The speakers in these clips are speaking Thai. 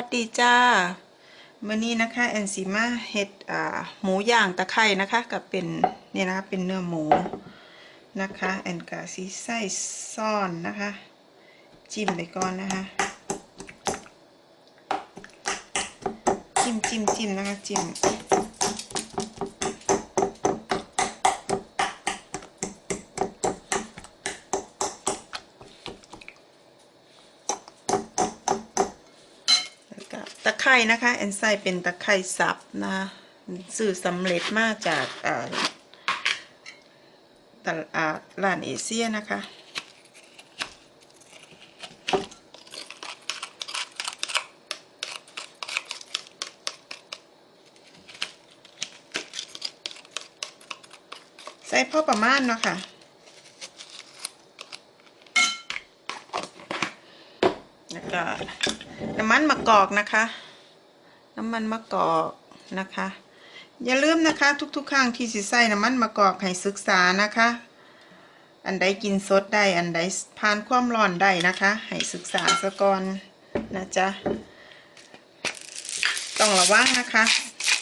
วัสดีจ้ามื่อนี้นะคะแอนซิมาเฮ็ดหมูย่างตะไคร่นะคะกับเป็นเนี่ยนะคะเป็นเนื้อหมูนะคะแอนกาซีไส้ซ่อนนะคะ จิ้มไปก่อนนะคะ จิ้มจิ้มจิ้มนะคะจิ้มแล้ว ไก่นะคะแอนใส่เป็นตะไคร่สับนะสื่อสำเร็จมาจากอ่าตลาดร้านเอเชียนะคะใส่พอประมาณเนาะค่ะ แล้วก็น้ำมันมะกอกนะคะ น้ำมันมะกอกนะคะ อย่าลืมนะคะ ทุกๆครั้งที่สิใส่น้ำมันมะกอกให้ศึกษานะคะ อันใดกินสดได้อันใดผ่านความร้อนได้นะคะ ให้ศึกษาซะก่อนนะจ๊ะต้องระวังนะคะ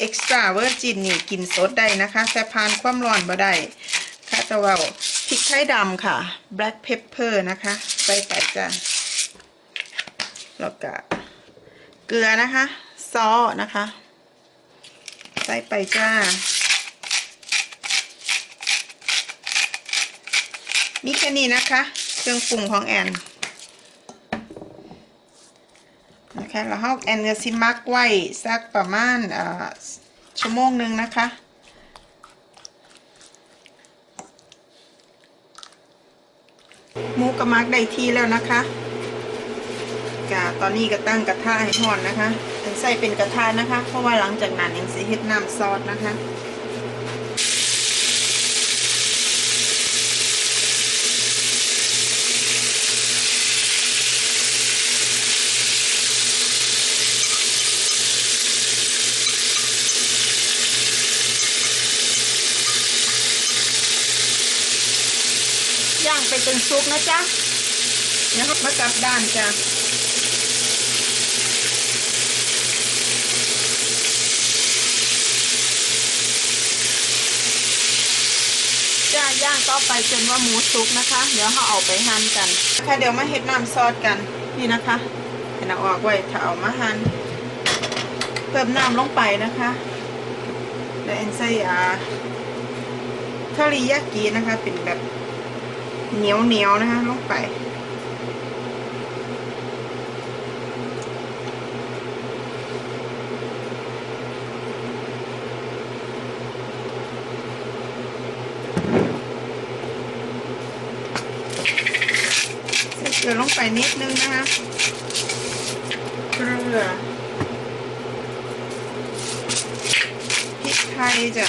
extra virgin นี่กินสดได้นะคะ แต่ผ่านความร้อนบ่ได้ค่ะจะว่าพริกไทยดำค่ะ black pepper นะคะใส่ไปจ้ะแล้วก็เกลือนะคะ ซอนะคะ ใส่ไปจ้า มีแค่นี้นะคะ เครื่องปรุงของแอนนะคะแล้วเราแอนก็สิมักไว้สักประมาณชั่วโมงหนึ่งนะคะหมูกระมักได้ที่แล้วนะคะกะตอนนี้ก็ตั้งกระทะให้ทอดนะคะ ส่เป็นกระทะนะคะ เพราะว่าหลังจากนั้นยังสิเฮ็ดน้ำซอสนะคะย่างไปจนสุกนะจ๊ะนะครับมากลับด้านจ้ะจ้าย่าง ต่อไปจนว่าหมูสุกนะคะ เดี๋ยวเราเอาไปหั่นกันค่ะเดี๋ยวมาเห็ดน้ำซอสกันนี่นะคะเห็นเอาออกไว้ถ้าเอามาหั่นเพิ่มน้ำลงไปนะคะแล้วเอนไซอาทาริยากินะคะ เป็นแบบเหนียวเหนียวนะคะลงไป ลือลงไปนิดนึงนะคะเกลือพริกไทยจ้ะ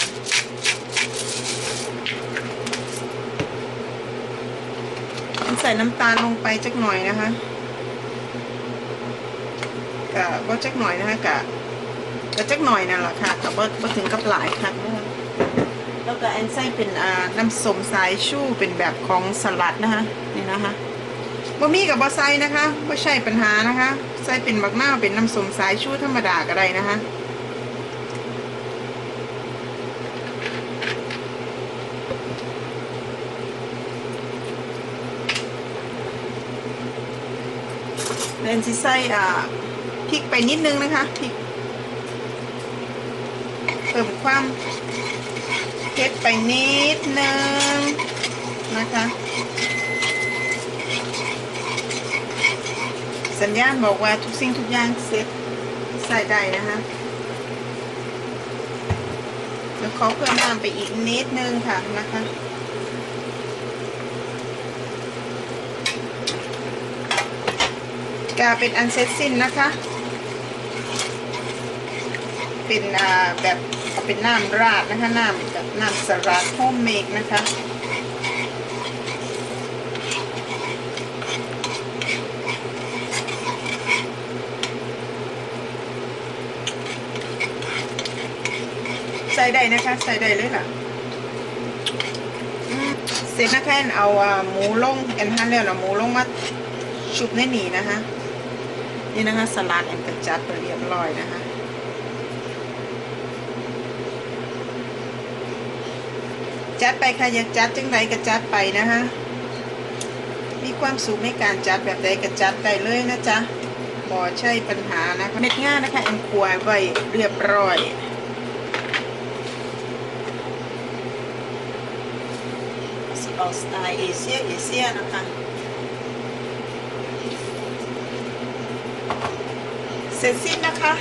ใส่น้ำตาลลงไปจักหน่อยนะคะกะว่จักหน่อยนะคะกะกะจักหน่อยนั่นแหละค่ะแต่ว่าว่ถึงกับหลายค่ะแล้วก็แอนไส้เป็นน้ำส้มสายชูเป็นแบบของสลัดนะคะนี่นะคะ บะมี่กับบะไซนะคะไม่ใช่ปัญหานะคะไส้เป็นบักหน้าเป็นน้ำส้มสายชูธรรมดาก็ได้นะคะเรนซิใส่อ่าพริกไปนิดนึงนะคะพริกเพิ่มความเผ็ดไปนิดนึงนะคะ สัญญาณบอกว่าทุกสิ่งทุกอย่างเสร็จใส่ได้นะคะแล้วขอเพิ่มน้ำไปอีกนิดนึงค่ะนะคะกาเป็นอันเสร็จสิ้นนะคะ เป็นอ่าแบบเอาเป็นน้ำราดนะคะน้ำแบบน้ำสลัดโฮมเมกนะคะ ได้นะคะ ใส่ได้เลยค่ะเสร็จนะคะแอนเอาหมูลงแอนหั่นแล้วเอาหมูลงมาชุบในหนีนะคะนี่นะคะสลัดแอนกระจัดไปเรียบร้อยนะคะจัดไปค่ะอยากจัดจังใดก็จัดไปนะคะมีความสุขในการจัดแบบใดก็จัดได้เลยนะจ๊ะบ่ใช่ปัญหานะคะเม็ดง่านะคะแอนครัวไว้เรียบร้อยสิ ออกสไตล์เอเชียเอเชียนะคะเสร็จสิ้นนะคะ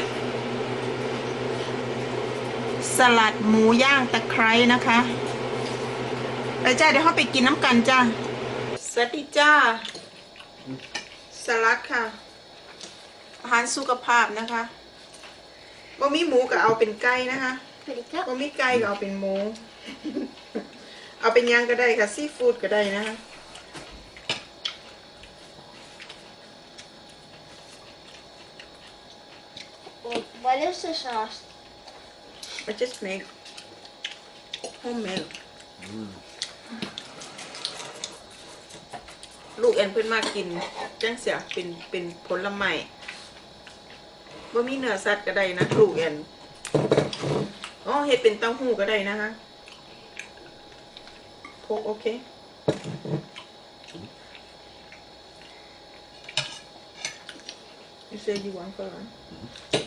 สลัดหมูย่างตะไคร้นะคะไปจ้าเดี๋ยวเขาไปกินน้ำกันจ้าสวัสดีจ้า สลัดค่ะ อาหารสุขภาพนะคะบ่มีหมูก็เอาเป็นไก่นะคะ Pretty cup. บ่มีไก่ก็เอาเป็นหมู เอาเป็นย่างก็ได้ค่ะ ซีฟู้ดก็ได้นะคะ Well, what is the sauce? I just make homemade ลูกแอนเพิ่นมากินจังเสียเป็นเป็นผลไม้บ่มีเนื้อสัตว์ก็ได้นะ ลูกแอนอ๋อเฮ็ดเป็นเต้าหู้ก็ได้นะคะ โคกโอเค You say you want for lunch?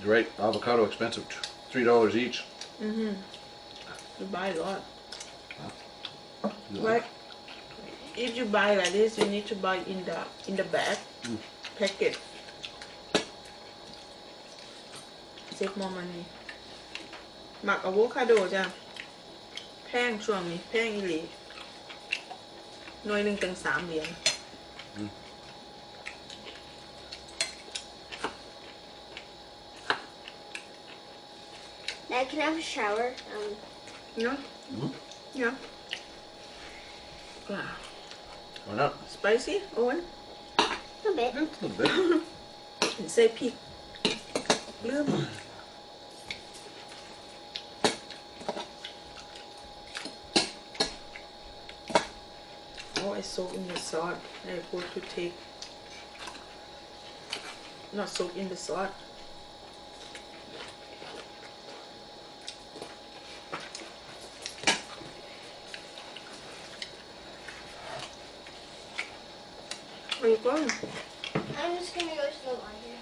You're right. Avocado expensive. t- Three dollars each. Mm-hmm. You buy a lot. You But if you buy like this, you need to buy in the in the bag Mm. packet. Save more money. หมักอะโวคาโดจ้ะแพงช่วงนี้แพงอีหลีหน่วยหนึ่งถึงสามเหรียญ Dad, can I have a shower? Um, เนาะ Mhm. เนาะ Why not? Spicy, Owen? A bit. Just a bit. And say AP. Blue. Oh, I soak in the salt. I go to take. Not soak in the salt. Where are you going? I'm just going to go to the laundry.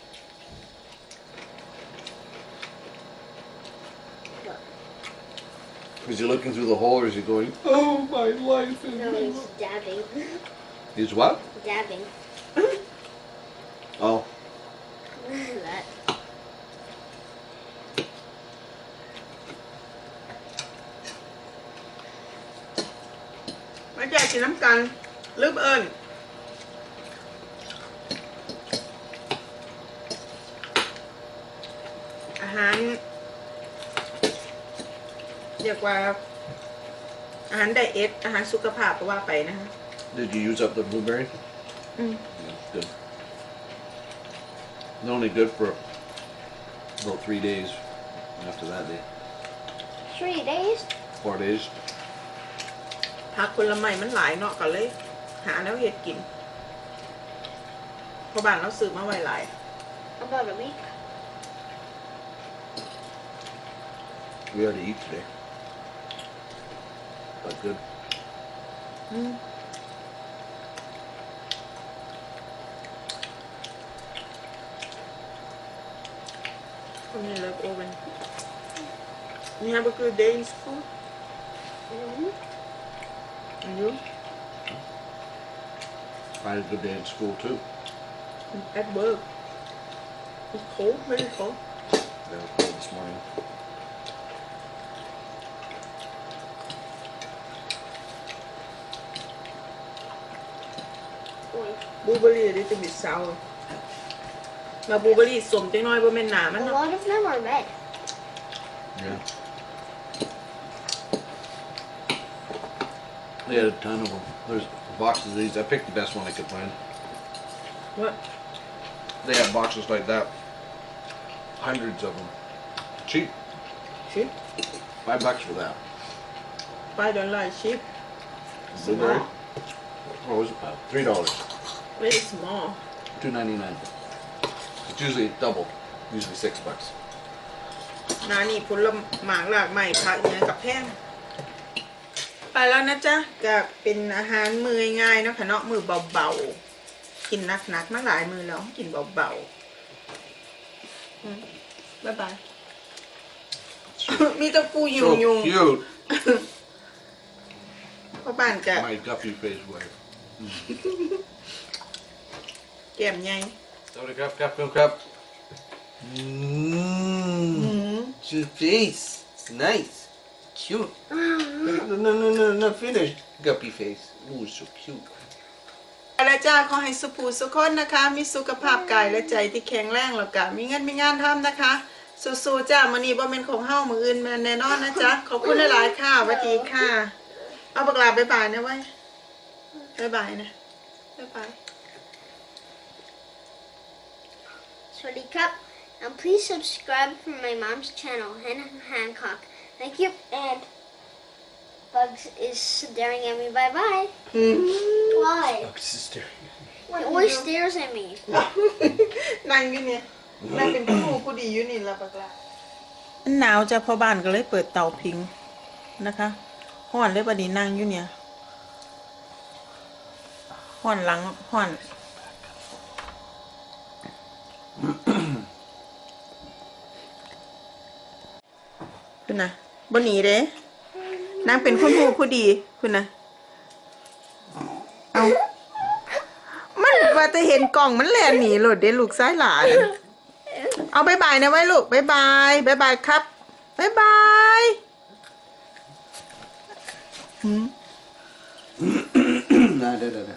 Is he looking through the hole or is he going, oh, my life is... No, he's dabbing. He's what? Dabbing. oh. that. Mà cha chị nắm cần, lướp ơn. ยกว่า อาหารไดเอทอาหารสุขภาพก็ว่าไปนะคะ Did you use up the blueberry? Mm. Yeah, good. They're only good for about three days. After that, they Three days? four days. ผักผลไม้มันหลายเนาะก็เลย หาแล้วเห็ดกินเพราะบ้านเราซื้อมาไว้หลาย About a week. We already eat today. But good. อืมคนนี้เลิฟโอเวน You have a good day in school? Mm-hmm. And you? I had a good day in school too. At work? It's cold, very cold. That was cold this morning. บลูเบอร์รี่ดิจะบิดเซามาบลูเบอร์รี่สมจังน้อยบ่แม่นหนามัน A เนาะ lot of them are red. Yeah. They had a ton of them. There's boxes of these. I picked the best one I could find. What? They have boxes like that. Hundreds of them. Cheap. cheap Five bucks for that. five dollar cheap Blueberry. What was it? Uh, Three dollars. Very small Two ninety nine. It's usually double. Usually six bucks. นานี่ผลหมากหลากใหม่ผักเนี่ยกับแพงไปแล้วนะจ๊ะก็เป็นอาหารมือง่ายๆเนาะค่ะเนาะมือเบาๆกินหนักๆมาหลายมือแล้วกินเบาๆอืมบ๊ายบาย มีแตะปูยุง So ยุง cute. พ่อบ้านกับ My guppy face wife. แก้มใหญ่ Sorry, cup, cup, cup, cup. Mmm. Your face. It's nice. Cute. no, no, no, no, no. Finish. Guppy face. Ooh, so cute. ไปแล้วจ้าขอให้สุภูสุขคนนะคะ มีสุขภาพกายและใจที่แข็งแรงแล้วก็มีเงินมีงานทำนะคะ สู้ๆจ้ามื้อนี้บ่แม่นของเฮามื้ออื่นแม่นแน่นอนนะจ๊ะขอบคุณหลายๆค่ะสวัสดีค่ะ เอาบักลาบ๊ายบายนะไว้ยบ๊ายบายนะบ๊ายบาย Sweaty Cup. And please subscribe for my mom's channel, Hannah Hancock. Thank you. And Bugs is staring at me. Bye bye. Why? Oh, sister. He always stares at me. นั่งอยู่เนี่ยนั่งเป็นผู้ผู้ดีอยู่นี่ละบักลามันหนาวจ้ะพ่อบ้านก็เลยเปิดเตาพิงนะคะห้อนเลยบัดนี้นั่งอยู่เนี่ยห้อนหลังห้อน คุณนะบนหนีเด้นางเป็นคุณผู้ผู้ดีคุณนะเอามันว่าจะเห็นกล่องมันแลนหนีโหลดเด้ลูกซ้ายหลาน เอาบายบายนะไว้ลูกบายบายบายบายครับบายบายหืม nah, da, da, da.